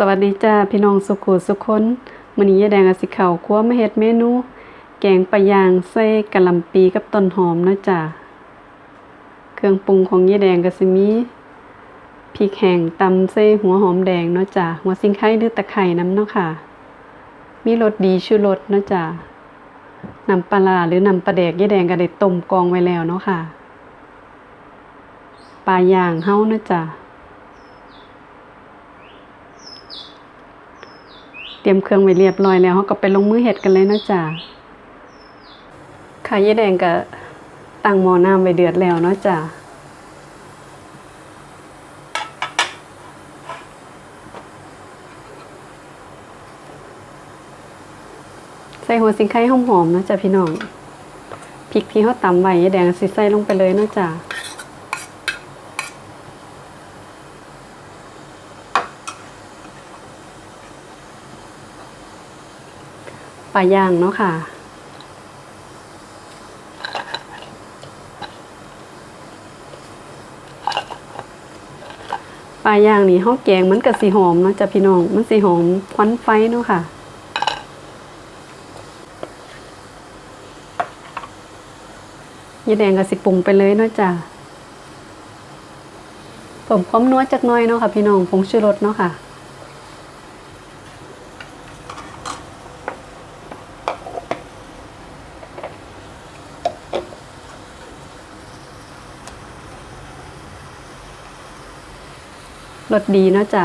สวัสดีจ้าพี่น้องสุขุสุขคนมื้อนี้ยายแดงอสิเขาครัวมาเฮ็ดเมนู แกงปลายางใส่กะหล่ำปีกับต้นหอมเนาะจ้าเครื่องปรุงของยายแดงก็สิมีพริกแห้งตำใส่หัวหอมแดงเนาะจ้าหัวสิงไคหรือตะไคร้น้ำเนาะค่ะ มีรสดีชูรสเนาะจ้าน้ำปลาหรือน้ำปลาแดกยายแดงก็ได้ต้มกองไว้แล้วเนาะค่ะปลายางเฮาเนาะจ้า เต รียมเครื่องไว้เรียบร้อยแล้วเขาก็ไปลงมือเห็ดกันเลยนะจ๊ะค่ะยายแดงก็ตั้งหม้อน้ำไว้เดือดแล้วเนาะจ้ะใส่หัวสิงไข่หอมๆนะจ้ะพี่น้องพริกที่เขาตำไว้ยายแดงสิใส่ลงไปเลยเนาะจ้ะ ลาย่างเนาะค่ะ ปลาย่างนี่เฮาแกงมันก็สิหอมเนาะจ้ะพี่น้อง มันสิหอมควันไฟเนาะค่ะยายแดงก็สิปรุงไปเลยเนาะจ้ะผมความนัวจักน้อยเนาะค่ะพี่น้องผงชูรสเนาะค่ะ รสดีเนาะจ้ะ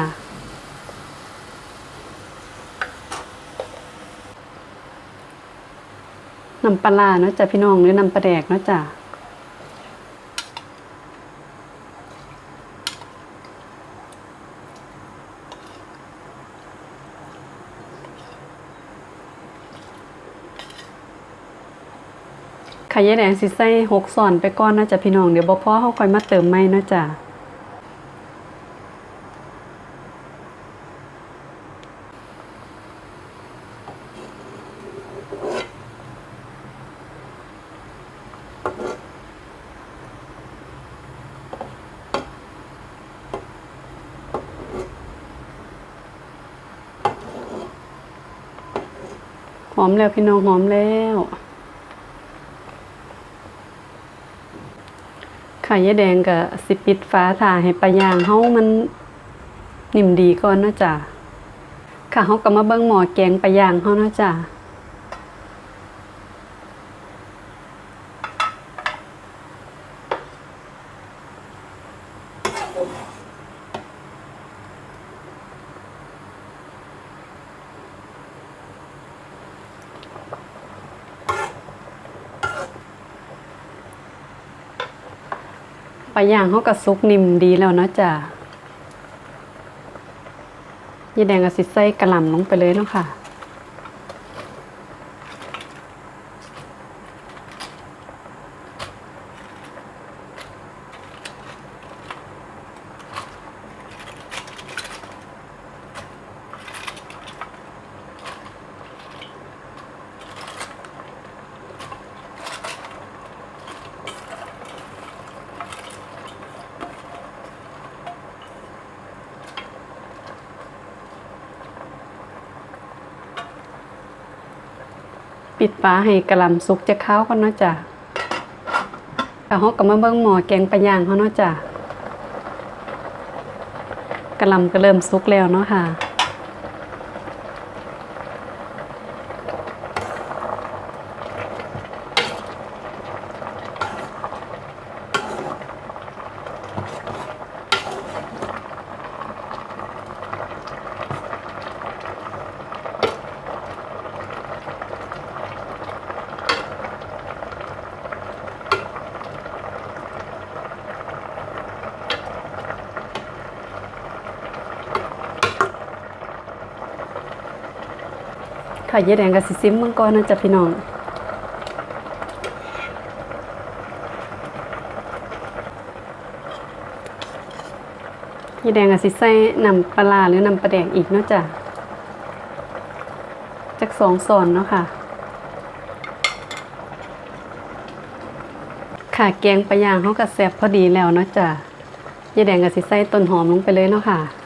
น้ำปลาเนาะจ้ะพี่น้องหรือน้ำปลาแดกเนาะจ้ะไข่ยายแดงสิใส่หกส่อนไปก่อนนะจ๊ะพี่น้องเดี๋ยวบ่พอเฮาคอยมาเติมใหม่เนาะจ้ะ หอมแล้วพี่น้องหอมแล้วไข่ยายแดงกับสิปิดฟ้าถ่าให้ปลายางเฮามันนิ่มดีก่อนนะจ้ะค่ะเฮาก็มาเบิ่งหม้อแกงปลายางเฮาเนาะจ้ะ ปลาย่างเฮาก็สุกนิ่มดีแล้วเนาะจ้ะยายแดงก็สิใส่กระหล่ำลงไปเลยเนาะค่ะ ปิดฝาให้กระลำสุกจะเข้าก็นเนาะจ้ะแล้วเฮาก็มาเบิ้งหม้อแกงปลาย่างเขาเนาะจ้ะกระลำก็เริ่มสุกแล้วเนาะค่ะ ค่ะยายแดงกับสิซิมมังกรนนะจ๊ะพี่น้องยายแดงกับสิใส่นำปลาหรือนำปลาแดงอีกเนาะจ้ะจักสองซอนเนาะค่ะค่ะแกงปลาย่างเขาก็แซ่บพอดีแล้วเนาะจ้ะยายแดงกับสิใส่ต้นหอมลงไปเลยเนาะค่ะ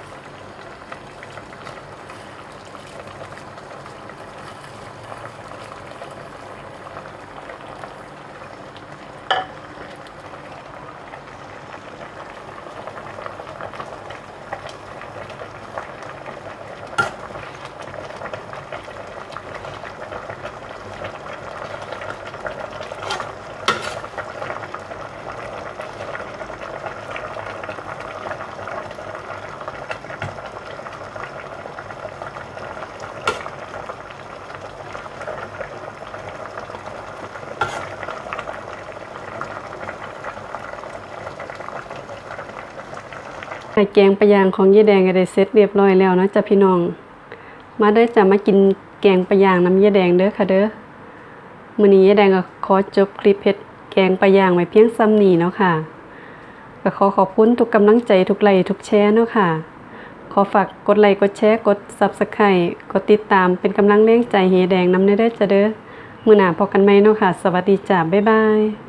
ไก่แกงปลายางของยายแดงก็ได้เสร็จเรียบร้อยแล้วนะจ้ะพี่น้อง มาเด้จะมากินแกงปลายางน้ำยายแดงเด้อค่ะเด้อมื้อนี้ยายแดงก็ขอจบคลิปเฮ็ดแกงปลายางไว้เพียงซ้ำนี้เนาะค่ะก็ขอขอบคุณทุกกำลังใจทุกไลค์ทุกแชร์เนาะค่ะ ขอฝากกดไลค์กดแชร์กด Subscribe กดติดตามเป็นกำลังแรงใจให้ยายแดงน้ำเด้อจ้ะเด้อมื้อหน้าพบกันใหม่เนาะค่ะ สวัสดีจ้ะบ๊ายบาย